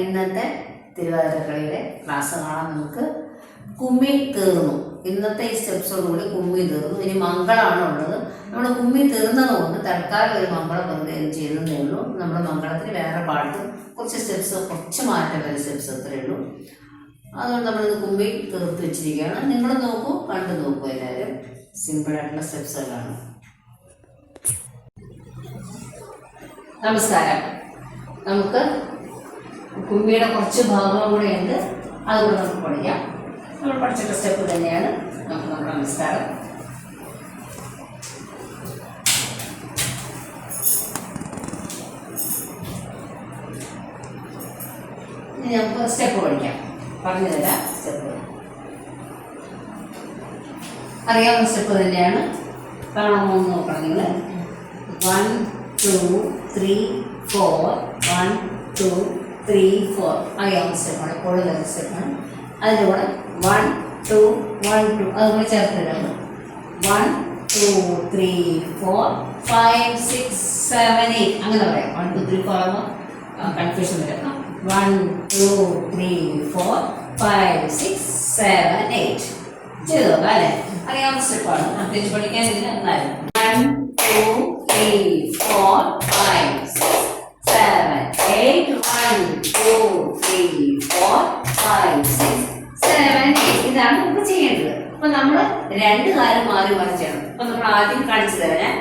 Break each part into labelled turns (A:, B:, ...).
A: ഇന്നത്തെ തിരുവാതിരക്കളിയുടെ ക്ലാസ് കാണാൻ നമുക്ക് കുമ്മി തീർന്നു. ഇന്നത്തെ ഈ സ്റ്റെപ്സോടുകൂടി കുമ്മി തീർന്നു. ഇനി മംഗളമാണ് ഉള്ളത്. നമ്മൾ കുമ്മി തീർന്നത് കൊണ്ട് തൽക്കാലം ഒരു മംഗളം വെറുതെ ചെയ്യുന്നതേ ഉള്ളൂ. നമ്മൾ മംഗളത്തിന് വേറെ പാട്ട് കുറച്ച് സ്റ്റെപ്സ് കുറച്ച് മാറ്റം വരെ സ്റ്റെപ്സ് അത്രയേ ഉള്ളൂ. അതുകൊണ്ട് നമ്മളിത് കുമ്പി തീർത്ത് വെച്ചിരിക്കുകയാണ്. നിങ്ങൾ നോക്കൂ കണ്ടു നോക്കൂ എല്ലാവരും. സിമ്പിളായിട്ടുള്ള സ്റ്റെപ്സുകളാണ്. നമസ്കാരം. നമുക്ക് കുമ്മിയുടെ കുറച്ച് ഭാഗം കൂടെ ഉണ്ട്. അതുകൂടെ നമുക്ക് പഠിക്കാം. നമ്മൾ പഠിച്ചിട്ട സ്റ്റെപ്പ് തന്നെയാണ് നമുക്ക് നമ്മുടെ നമസ്കാരം നമുക്ക് സ്റ്റെപ്പ് പഠിക്കാം. പറഞ്ഞു സ്റ്റെപ്പ് അറിയാവുന്ന സ്റ്റെപ്പ് തന്നെയാണ്. കാണാമോ എന്ന് നോക്കണം നിങ്ങൾ one two three four one two three four അറിയാവുന്ന സ്റ്റെപ്പാണ് വരുന്ന സ്റ്റെപ്പാണ് അതിന്റെ കൂടെ വൺ ടു വൺ ടു അതുപോലെ ചേർത്തിട്ടാണ് one two three four five six seven eight അങ്ങനെ പറയാം. വൺ ടു ത്രീ ഫോർ ആകുമ്പോൾ കൺഫ്യൂഷൻ വരും. One two three four five six seven eight ചെയ്തു നോക്കാം അല്ലേ? അറിയാവുന്ന സ്റ്റെപ്പാണ് പ്രത്യേകിച്ച് പഠിക്കാൻ ഇതിന് നന്നായിരുന്നു one two three four five six eight one two three four five six seven eight ഇതാണ് നമുക്ക് ചെയ്യേണ്ടത്. അപ്പൊ നമ്മൾ രണ്ട് കാലം മാറി മറിച്ചാണ്. അപ്പൊ നമ്മൾ ആദ്യം കാണിച്ചു തരാം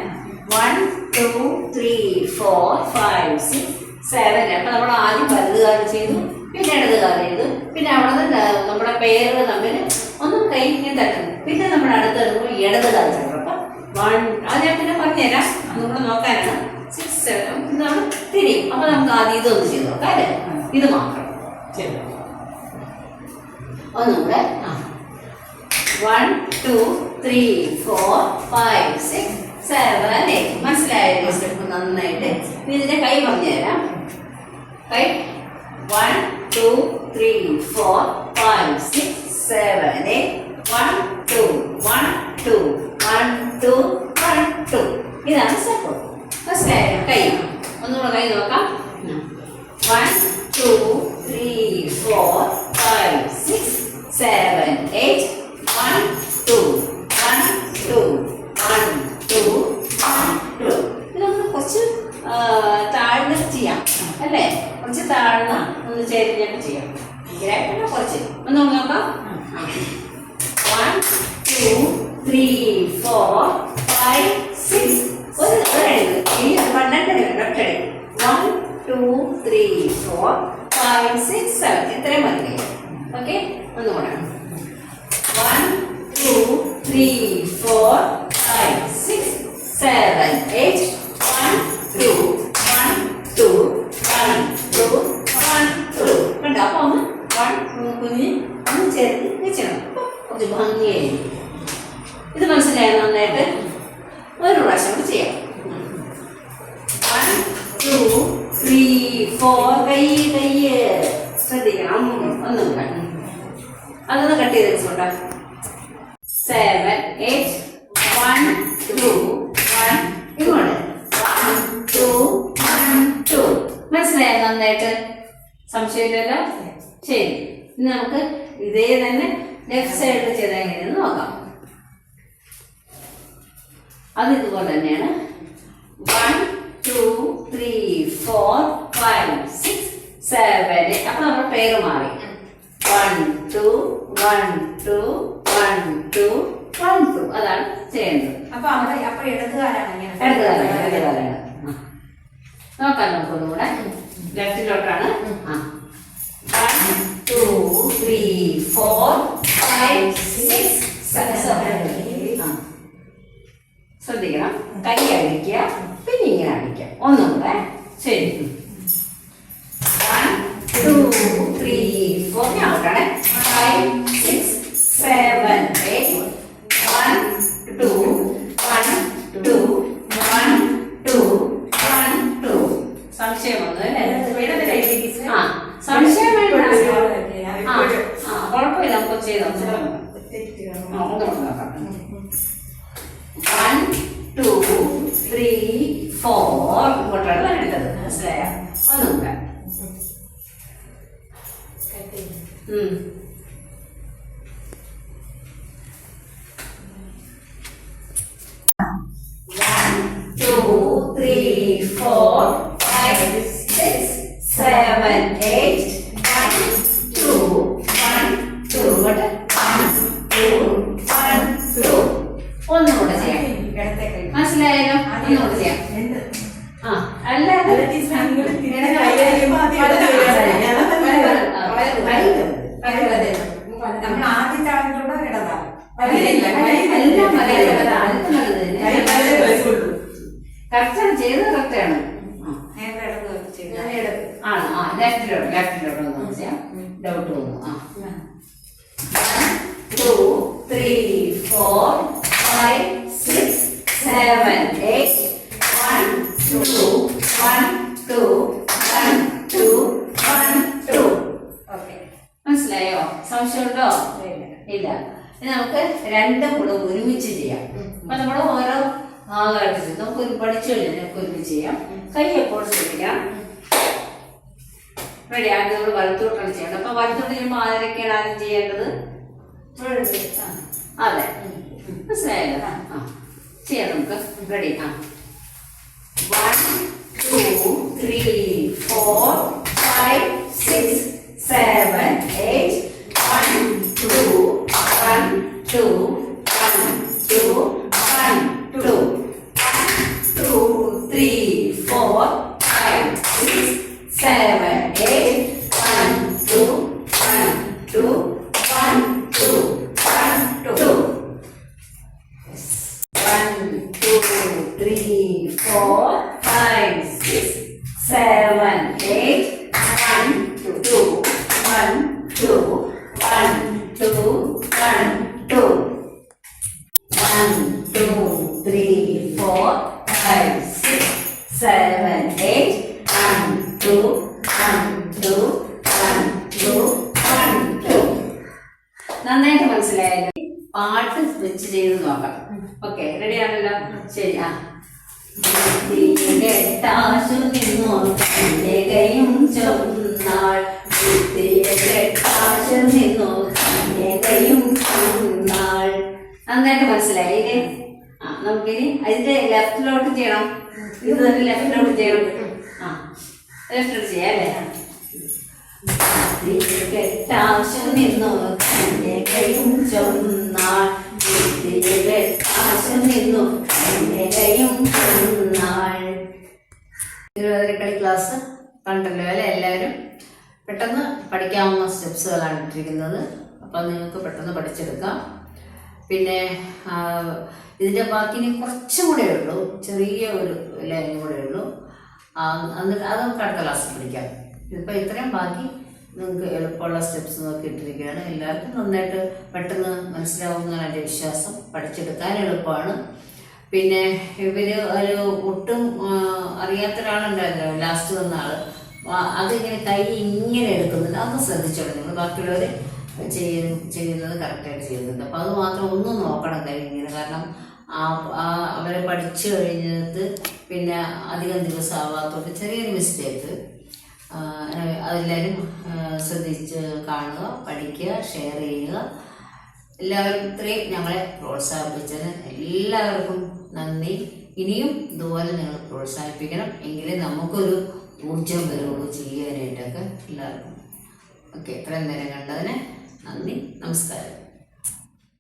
A: one two three four five six seven അപ്പൊ നമ്മൾ ആദ്യം വലത് കാലം ചെയ്തു പിന്നെ ഇടത് കാലം ചെയ്തു പിന്നെ അവിടെ നിന്ന് നമ്മുടെ പേരുകൾ തമ്മിൽ ഒന്നും കൈ ഇങ്ങനെ തട്ടുന്നു പിന്നെ നമ്മൾ അടുത്ത് ഇടത് കാലം ചെയ്തു അപ്പൊ വൺ അത് ഞാൻ പിന്നെ പറഞ്ഞുതരാം. നമ്മൾ നോക്കാനാണ്. സിക്സ് സെവൻ നമ്മൾ തിരിയും. അപ്പൊ നമുക്ക് ആദ്യം ഇതൊന്ന് ചെയ്ത് നോക്കാം അല്ലേ? ഇത് മാത്രം. ഒന്നുകൂടെ ആ. One two three four five six seven eight മനസ്സിലായ സ്റ്റെപ്പ് നന്നായിട്ട്? ഇതിന്റെ കൈ പറഞ്ഞുതരാം കൈ. One two three four five six seven eight one two one two one two one two ഇതാണ് സ്റ്റെപ്പ് മനസ്സിലായോ? കൈ. ഒന്നുകൂടെ കൈ നോക്കാം. One two three four five six seven eight one two one two one two one two ഇതൊന്ന് കുറച്ച് താഴ്ന്ന് ചെയ്യാം. അല്ലേ? കുറച്ച് താഴ്ന്ന ഒന്ന് ചേരിഞ്ഞിട്ട് ചെയ്യാം. ഭയങ്കരമായിട്ടല്ല കുറച്ച്? ഒന്ന് നോക്കാം one two three four five six ഒരു one two one two three four five six seven eight one two one two one two one two കണ്ടോ? ഇത് മനസ്സിലായോ നന്നായിട്ട്? ഒരു പ്രാവശ്യം കൂടി ചെയ്യാം. വൺ ടു ത്രീ ഫോർ കൈ കൈ ശ്രദ്ധിക്കണം. ഒന്നും അതൊന്ന് കട്ട് ചെയ്ത് വെച്ചോട്ടെ. Seven eight one two one ഇങ്ങോട്ട്. വൺ ടു വൺ ടു മനസ്സിലായോ നന്നായിട്ട്? സംശയമില്ലല്ലോ? ശരി. ഇനി നമുക്ക് ഇതേ തന്നെ ലെഫ്റ്റ് സൈഡിൽ ചെയ്താൽ എങ്ങനെയെന്ന് നോക്കാം. അത് ഇതുപോലെ തന്നെയാണ് one two three four five six seven അപ്പൊ നമ്മുടെ പേര് മാറി. One two one two one two one two അതാണ് ചെയ്യേണ്ടത്.
B: അപ്പൊ അവിടെ അപ്പൊ ഇടതുകാരാണ് ഇങ്ങനെ.
A: ഇടത് കാലാണ് ഇടത് കാലാണ് ആ. നോക്കാം നമുക്കൊന്നുകൂടെ ലെഫ്റ്റിലോട്ടാണ്. ആ. One two three four five six seven ശ്രദ്ധിക്കണം. കൈ അടിക്കുക പിന്നെ ഇങ്ങനെ അടിക്കുക ഒന്നും കൂടെ ശരി. വൺ ടു ത്രീ ഫോർ ഞാൻ നോക്കണേ five six seven eight one two one two one two one two സംശയമൊന്നും അല്ലേ? ആ. സംശയം വേണ്ട. ആ. കുഴപ്പമില്ല. നമുക്ക് ചെയ്ത്. ഒന്നുകൂടെ നോക്കാം ഫോർ ഇങ്ങോട്ടാണ് വരേണ്ടത് മനസ്സിലായ ഒന്നുകൂടെ ഉം. One, two, three, four, five, six, seven, eight. One, two, one, two. ഇങ്ങോട്ട്. One, two, one, two. ഒന്നുകൂടെ ചെയ്യാം മനസ്സിലായാലോ ഒന്നുകൂടെ ചെയ്യാം അല്ല.
B: നമ്മൾ ആദ്യത്തെ ആളിലൂടെ ഇടതാണ്.
A: കറക്റ്റാണ് ചെയ്തത് കറക്റ്റാണ്. ആണ് ആ ലെഫ്റ്റിലോട്ട് ലെഫ്റ്റിലോട്ട് ഒന്ന് ഡൗട്ട് വന്നു ആ two three four five six seven eight one two one two one two one two
B: okay
A: മനസ്സിലായോ സംശയമുണ്ടോ ഇല്ല ഇനി നമുക്ക് രണ്ടും കൂടെ ഒരുമിച്ച് ചെയ്യാം. അപ്പൊ നമ്മൾ ഓരോ ഭാഗമായിട്ട് ചെയ്യും നമുക്ക് ഒരു പഠിച്ചു കഴിഞ്ഞാൽ നമുക്ക് ഒരുമിച്ച് ചെയ്യാം. കൈ എപ്പോഴും ശ്രദ്ധിക്കാം റെഡി ആദ്യം നമ്മൾ വലത്തോട്ടാണ് ചെയ്യേണ്ടത്. അപ്പൊ വലത്തോട്ട് ചെയ്യുമ്പോൾ ആരൊക്കെയാണ് ആദ്യം ചെയ്യേണ്ടത്? അതെ. മനസ്സിലായല്ലോ? ആ. ചെയ്യാം നമുക്ക്. റെഡി ആ. One two three four one, two. One, two, three, four, five, six, seven, eight. One, two, one, two, one, two, one, two. നന്നായിട്ട് മനസ്സിലായല്ലോ പാട്ട് സ്വിച്ച് ചെയ്ത് നോക്കാം ഓക്കെ റെഡി ആണല്ലോ ശരി ആ ാശു നിന്നു കൈയും ചൊന്നാൾ നിന്നു കന്യകയും ചൊന്നാൾ നന്നായിട്ട് മനസ്സിലായില്ലേ ആ നമുക്കിനി അതിന്റെ ലെഫ്റ്റിലോട്ട് ചെയ്യണം. ഇത് തന്നെ ലെഫ്റ്റിലോട്ട് ചെയ്യണം. ആ ലെഫ്റ്റിലോട്ട് ചെയ്യാം അല്ലേ? കെട്ടാശം നിന്നു കന്യകയും ചൊന്നാൾ. കെട്ടാശം നിന്നു കൈയും ചൊന്നാൾ. തിരുവാതിരക്കളി ക്ലാസ് കണ്ടല്ലോ അല്ലെ? എല്ലാവരും? പെട്ടെന്ന് പഠിക്കാവുന്ന സ്റ്റെപ്സുകളാണ് ഇട്ടിരിക്കുന്നത്. അപ്പം നിങ്ങൾക്ക് പെട്ടെന്ന് പഠിച്ചെടുക്കാം. പിന്നെ ഇതിന്റെ ബാക്കി കുറച്ചും കൂടെ ഉള്ളൂ. ചെറിയ ഒരു ലൈനും കൂടെ ഉള്ളൂ. എന്നിട്ട് അത് നമുക്ക് അടുത്ത ക്ലാസ്സിൽ പഠിക്കാം. ഇതിപ്പോൾ ഇത്രയും ബാക്കി നിങ്ങൾക്ക് എളുപ്പമുള്ള സ്റ്റെപ്സ് നോക്കി ഇട്ടിരിക്കുകയാണ്. എല്ലാവർക്കും നന്നായിട്ട് പെട്ടെന്ന് മനസ്സിലാവുമെന്നാണ് എന്റെ വിശ്വാസം. പഠിച്ചെടുക്കാൻ എളുപ്പമാണ്. പിന്നെ ഇവർ ഒരു ഒട്ടും അറിയാത്ത ഒരാളുണ്ടായിരുന്നല്ലോ ലാസ്റ്റ് വന്ന ആൾ അതിങ്ങനെ കൈ ഇങ്ങനെ എടുക്കുന്നുണ്ട്. അതൊന്ന് ശ്രദ്ധിച്ചോളൂ നിങ്ങൾ. ബാക്കിയുള്ളവർ ചെയ്യുന്ന ചെയ്യുന്നത് കറക്റ്റായിട്ട് ചെയ്യുന്നുണ്ട്. അപ്പം അത് മാത്രം ഒന്നും നോക്കണം കൈ ഇങ്ങനെ കാരണം അവരെ പഠിച്ചു കഴിഞ്ഞത് പിന്നെ അധികം ദിവസം ആവാത്തോണ്ട് ചെറിയൊരു മിസ്റ്റേക്ക് അതെല്ലാവരും ശ്രദ്ധിച്ച് കാണുക പഠിക്കുക ഷെയർ ചെയ്യുക. എല്ലാവരും ഇത്രയും ഞങ്ങളെ പ്രോത്സാഹിപ്പിച്ചതിന് എല്ലാവർക്കും നന്ദി. ഇനിയും ഇതുപോലെ നിങ്ങൾ പ്രോത്സാഹിപ്പിക്കണം. എങ്കിലേ നമുക്കൊരു ഊർജം വരുള്ളൂ ചെയ്യാനായിട്ടൊക്കെ എല്ലാവർക്കും. ഓക്കെ ഇത്രയും നേരം കണ്ടതിന് നന്ദി. നമസ്കാരം.